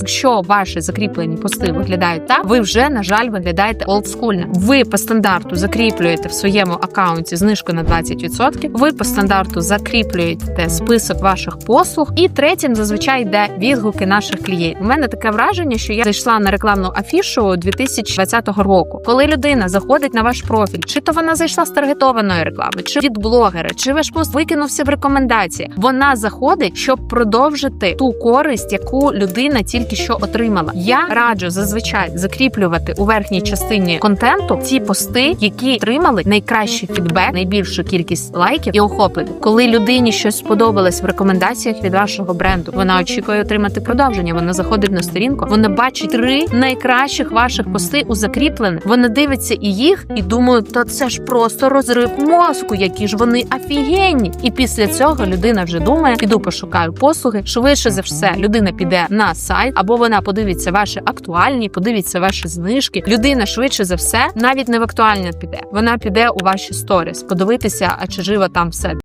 Якщо ваші закріплені пости виглядають так, ви вже на жаль виглядаєте олдскульно. Ви по стандарту закріплюєте в своєму аккаунті знижку на 20%, Ви по стандарту закріплюєте список ваших послуг. І третім зазвичай йде відгуки наших клієнтів. У мене таке враження, що я зайшла на рекламну афішу 2020 року. Коли людина заходить на ваш профіль, чи то вона зайшла з таргетованої реклами, чи від блогера, чи ваш пост викинувся в рекомендації. Вона заходить, щоб продовжити ту користь, яку людина тільки що отримала. Я раджу зазвичай закріплювати у верхній частині контенту ті пости, які отримали найкращий фідбек, найбільшу кількість лайків і охоплень. Коли людині щось сподобалось в рекомендаціях від вашого бренду, вона очікує отримати продовження. Вона заходить на сторінку, вона бачить три найкращих ваших пости у закріплених. Вона дивиться і їх, і думає, та це ж просто розрив мозку, які ж вони офігенні. І після цього людина вже думає, піду пошукаю послуги. Швидше за все, людина піде на сайт, або вона подивиться ваші актуальні, подивиться ваші знижки. Людина швидше за все, навіть не в актуальне піде. Вона піде у ваші сторіс, подивитися, а чи живо там все.